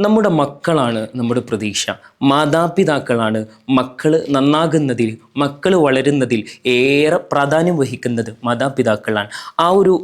നമ്മുടെ മക്കളാണ് നമ്മുടെ പ്രതീക്ഷ. മാതാപിതാക്കളാണ് മക്കൾ നന്നാകുന്നതിൽ മക്കൾ വളരുന്നതിൽ ഏറെ പ്രാധാന്യം വഹിക്കുന്നത് മാതാപിതാക്കളാണ്. ആ ഒരു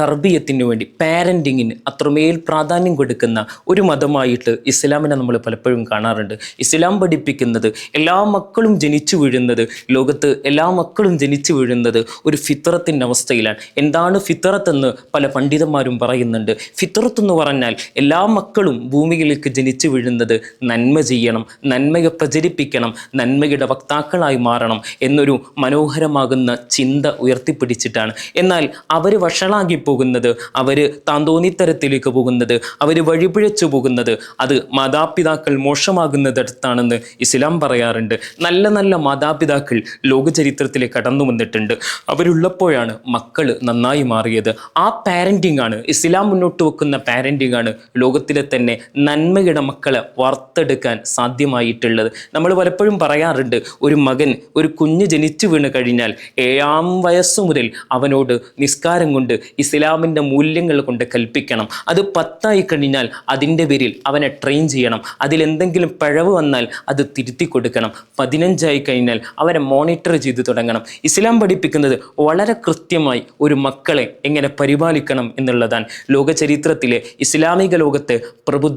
തർബീയത്തിന് വേണ്ടി പാരന്റിങ്ങിന് അത്രമേൽ പ്രാധാന്യം കൊടുക്കുന്ന ഒരു മതമായിട്ട് ഇസ്ലാമിനെ നമ്മൾ പലപ്പോഴും കാണാറുണ്ട്. ഇസ്ലാം പഠിപ്പിക്കുന്നത് എല്ലാ മക്കളും ജനിച്ചു വീഴുന്നത് ലോകത്ത് എല്ലാ മക്കളും ജനിച്ചു വീഴുന്നത് ഒരു ഫിത്രത്തിന്റെ അവസ്ഥയിലാണ്. എന്താണ് ഫിത്രത്ത് എന്ന് പല പണ്ഡിതന്മാരും പറയുന്നുണ്ട്. ഫിത്രത്ത് എന്ന് പറഞ്ഞാൽ എല്ലാ മക്കളും ഭൂമിയിലേക്ക് ജനിച്ചു വീഴുന്നത് നന്മ ചെയ്യണം നന്മയെ പ്രചരിപ്പിക്കണം നന്മയുടെ വക്താക്കളായി മാറണം എന്നൊരു മനോഹരമാകുന്ന ചിന്ത ഉയർത്തിപ്പിടിച്ചിട്ടാണ്. എന്നാൽ അവർ വഷളാകി പോകുന്നത് അവർ താന്തോന്നിത്തരത്തിലേക്ക് പോകുന്നത് അവർ വഴിപിഴച്ചു പോകുന്നത് അത് മാതാപിതാക്കൾ മോശമാകുന്നതിടത്താണെന്ന് ഇസ്ലാം പറയാറുണ്ട്. നല്ല നല്ല മാതാപിതാക്കൾ ലോകചരിത്രത്തിൽ കടന്നു വന്നിട്ടുണ്ട്. അവരുള്ളപ്പോഴാണ് മക്കൾ നന്നായി മാറിയത്. ആ പാരന്റിംഗ് ആണ് ഇസ്ലാം മുന്നോട്ട് വെക്കുന്ന പാരന്റിംഗ് ആണ് ലോകത്തിലെ തന്നെ നന്മയുടെ മക്കളെ വാർത്തെടുക്കാൻ സാധ്യമായിട്ടുള്ളത്. നമ്മൾ പലപ്പോഴും പറയാറുണ്ട് ഒരു മകൻ ഒരു കുഞ്ഞ് ജനിച്ചു വീണ് കഴിഞ്ഞാൽ ഏഴാം വയസ്സു മുതൽ അവനോട് നിസ്കാരം കൊണ്ട് ഇസ്ലാമിന്റെ മൂല്യങ്ങൾ കൊണ്ട് കൽപ്പിക്കണം. അത് പത്തായി കഴിഞ്ഞാൽ അതിന്റെ പേരിൽ അവനെ ട്രെയിൻ ചെയ്യണം. അതിലെന്തെങ്കിലും പിഴവ് വന്നാൽ അത് തിരുത്തി കൊടുക്കണം. പതിനഞ്ചായി കഴിഞ്ഞാൽ അവരെ മോണിറ്റർ ചെയ്ത് തുടങ്ങണം. ഇസ്ലാം പഠിപ്പിക്കുന്നത് വളരെ കൃത്യമായി ഒരു മക്കളെ എങ്ങനെ പരിപാലിക്കണം എന്നുള്ളതാണ്. ലോകചരിത്രത്തിലെ ഇസ്ലാമിക ലോകത്തെ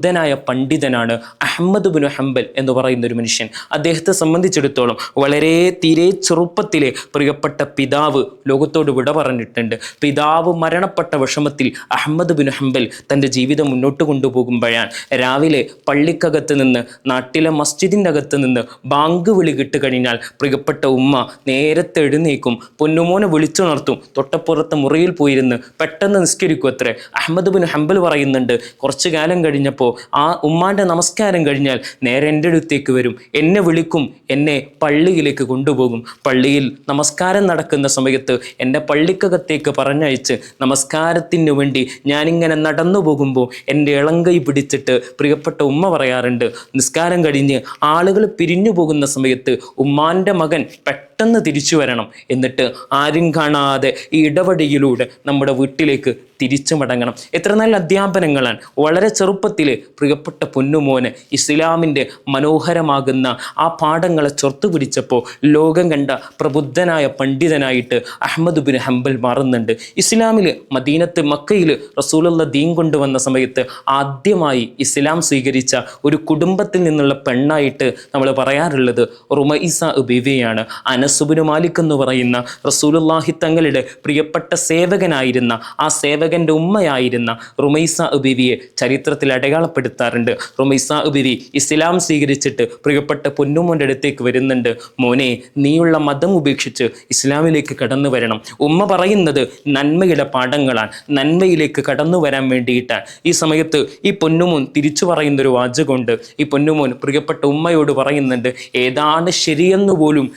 പ്രബുദ്ധനായ പണ്ഡിതനാണ് അഹമ്മദ് ബിൻ ഹംബൽ എന്ന് പറയുന്ന ഒരു മനുഷ്യൻ. അദ്ദേഹത്തെ സംബന്ധിച്ചിടത്തോളം വളരെ തീരെ ചെറുപ്പത്തിലെ പ്രിയപ്പെട്ട പിതാവ് ലോകത്തോട് വിട പറഞ്ഞിട്ടുണ്ട്. പിതാവ് മരണപ്പെട്ട വിഷമത്തിൽ അഹമ്മദ് ബിൻ ഹംബൽ തന്റെ ജീവിതം മുന്നോട്ട് കൊണ്ടുപോകുമ്പോഴാണ് രാവിലെ പള്ളിക്കകത്ത് നിന്ന് നാട്ടിലെ മസ്ജിദിന്റെ അകത്ത് നിന്ന് ബാങ്ക് വിളി കിട്ട് കഴിഞ്ഞാൽ പ്രിയപ്പെട്ട ഉമ്മ നേരത്തെ എഴുന്നേക്കും പൊന്നുമോനെ വിളിച്ചുണർത്തും തൊട്ടപ്പുറത്തെ മുറിയിൽ പോയിരുന്ന് പെട്ടെന്ന് നിസ്കരിക്കും അത്രേ. അഹമ്മദ് ബിൻ ഹംബൽ പറയുന്നുണ്ട് കുറച്ചു കാലം കഴിഞ്ഞപ്പോൾ ആ ഉമ്മാന്റെ നമസ്കാരം കഴിഞ്ഞാൽ നേരെ എന്റെ അടുത്തേക്ക് വരും. എന്നെ വിളിക്കും എന്നെ പള്ളിയിലേക്ക് കൊണ്ടുപോകും. പള്ളിയിൽ നമസ്കാരം നടക്കുന്ന സമയത്ത് എന്റെ പള്ളിക്കകത്തേക്ക് പറഞ്ഞയച്ച് നമസ്കാരത്തിന് വേണ്ടി ഞാനിങ്ങനെ നടന്നു പോകുമ്പോൾ എന്റെ ഇളങ്കൈ പിടിച്ചിട്ട് പ്രിയപ്പെട്ട ഉമ്മ പറയാറുണ്ട് നിസ്കാരം കഴിഞ്ഞ് ആളുകൾ പിരിഞ്ഞു പോകുന്ന സമയത്ത് ഉമ്മാന്റെ മകൻ പെട്ടെന്ന് തിരിച്ചു വരണം. എന്നിട്ട് ആരും കാണാതെ ഈ ഇടവഴിയിലൂടെ നമ്മുടെ വീട്ടിലേക്ക് തിരിച്ചു മടങ്ങണം. എത്ര നല്ല അധ്യാപനങ്ങളാണ്. വളരെ ചെറുപ്പത്തിൽ പ്രിയപ്പെട്ട പൊന്നുമോന് ഇസ്ലാമിന്റെ മനോഹരമാകുന്ന ആ പാഠങ്ങളെ ചൊർത്തു പിടിച്ചപ്പോൾ ലോകം കണ്ട പ്രബുദ്ധനായ പണ്ഡിതനായിട്ട് അഹമ്മദ് ബിൻ ഹംബൽ മാറുന്നുണ്ട്. ഇസ്ലാമിൽ മദീനത്ത് മക്കയിൽ റസൂലുള്ള ദീൻ കൊണ്ടുവന്ന സമയത്ത് ആദ്യമായി ഇസ്ലാം സ്വീകരിച്ച ഒരു കുടുംബത്തിൽ നിന്നുള്ള പെണ്ണായിട്ട് നമ്മൾ പറയാറുള്ളത് റുമൈസ ബിവിയാണ് അനസുബിന് മാലിക് എന്ന് പറയുന്ന റസൂലുല്ലാഹി തങ്ങളുടെ പ്രിയപ്പെട്ട സേവകനായിരുന്ന ആ സേവകന്റെ ഉമ്മയായിരുന്ന റുമൈസ ഉബിവിയെ ചരിത്രത്തിൽ അടയാളപ്പെടുത്താറുണ്ട്. റുമൈസ ഉബിവി ഇസ്ലാം സ്വീകരിച്ചിട്ട് പ്രിയപ്പെട്ട പൊന്നുമോന്റെ അടുത്തേക്ക് വരുന്നുണ്ട്. മോനെ നീയുള്ള മതം ഉപേക്ഷിച്ച് ഇസ്ലാമിലേക്ക് കടന്നു വരണം. ഉമ്മ പറയുന്നത് നന്മയുടെ പാഠങ്ങളാണ്. നന്മയിലേക്ക് കടന്നു വരാൻ വേണ്ടിയിട്ടാണ് ഈ സമയത്ത് ഈ പൊന്നുമോൻ തിരിച്ചു പറയുന്നൊരു വാചകമുണ്ട്. ഈ പൊന്നുമോൻ പ്രിയപ്പെട്ട ഉമ്മയോട് പറയുന്നുണ്ട് ഏതാണ് ശരിയെന്ന് പോലും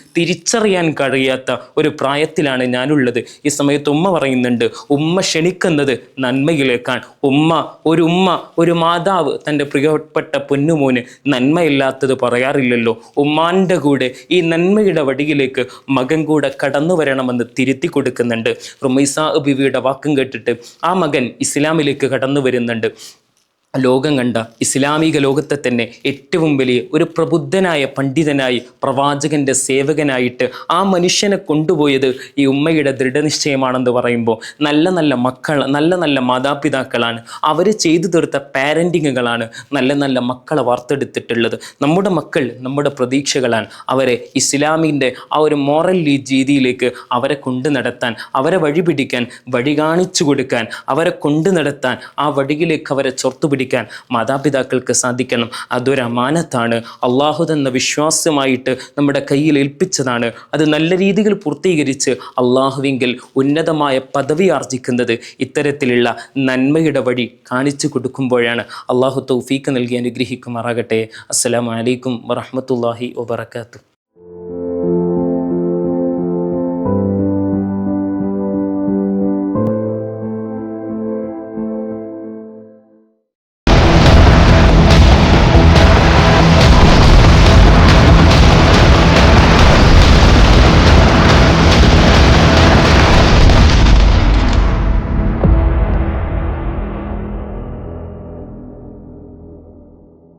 തിരിച്ചറിയാൻ കഴിയാത്ത ഒരു പ്രായത്തിലാണ് ഞാനുള്ളത്. ഈ സമയത്ത് ഉമ്മ പറയുന്നുണ്ട് ഉമ്മ ക്ഷണിക്കുന്നത് നന്മയിലേക്കാണ്. ഉമ്മ ഒരു ഉമ്മ ഒരു മാതാവ് തന്റെ പ്രിയപ്പെട്ട പൊന്നുമോന് നന്മയില്ലാത്തത് പറയാറില്ലല്ലോ. ഉമ്മാന്റെ കൂടെ ഈ നന്മയുടെ വടിയിലേക്ക് മകൻ കൂടെ കടന്നു വരണമെന്ന് തിരുത്തി കൊടുക്കുന്നുണ്ട്. റുമൈസ ബിവിയുടെ വാക്കും കേട്ടിട്ട് ആ മകൻ ഇസ്ലാമിലേക്ക് കടന്നു വരുന്നുണ്ട്. ലോകം കണ്ട ഇസ്ലാമിക ലോകത്തെ തന്നെ ഏറ്റവും വലിയ ഒരു പ്രബുദ്ധനായ പണ്ഡിതനായി പ്രവാചകന്റെ സേവകനായിട്ട് ആ മനുഷ്യനെ കൊണ്ടുപോയത് ഈ ഉമ്മയുടെ ദൃഢനിശ്ചയമാണെന്ന് പറയുമ്പോൾ നല്ല നല്ല മക്കൾ നല്ല നല്ല മാതാപിതാക്കളാണ്. അവർ ചെയ്തു തീർത്ത പാരന്റിങ്ങുകളാണ് നല്ല നല്ല മക്കളെ വാർത്തെടുത്തിട്ടുള്ളത്. നമ്മുടെ മക്കൾ നമ്മുടെ പ്രതീക്ഷകളാണ് അവരെ ഇസ്ലാമിന്റെ ആ ഒരു മോറൽ രീതിയിലേക്ക് അവരെ കൊണ്ടു നടത്താൻ അവരെ വഴി പിടിക്കാൻ വഴി കാണിച്ചു കൊടുക്കാൻ അവരെ കൊണ്ടു നടത്താൻ ആ വഴിയിലേക്ക് അവരെ ചൊർത്തു പിടിക്കാൻ മാതാപിതാക്കൾക്ക് സാധിക്കണം. അതൊരു അമാനത്താണ്. അള്ളാഹു തന്ന വിശ്വാസമായിട്ട് നമ്മുടെ കയ്യിൽ ഏൽപ്പിച്ചതാണ്. അത് നല്ല രീതിയിൽ പൂർത്തീകരിച്ച് അള്ളാഹുവിങ്കിൽ ഉന്നതമായ പദവി ആർജിക്കുന്നത് ഇത്തരത്തിലുള്ള നന്മയുടെ വഴി കാണിച്ചു കൊടുക്കുമ്പോഴാണ് അള്ളാഹു തൗഫീക്ക് നൽകി അനുഗ്രഹിക്കുമാറാകട്ടെ. അസ്സലാമലൈക്കും വറഹ്മത്തുള്ളാഹി വബറകാതുഹു.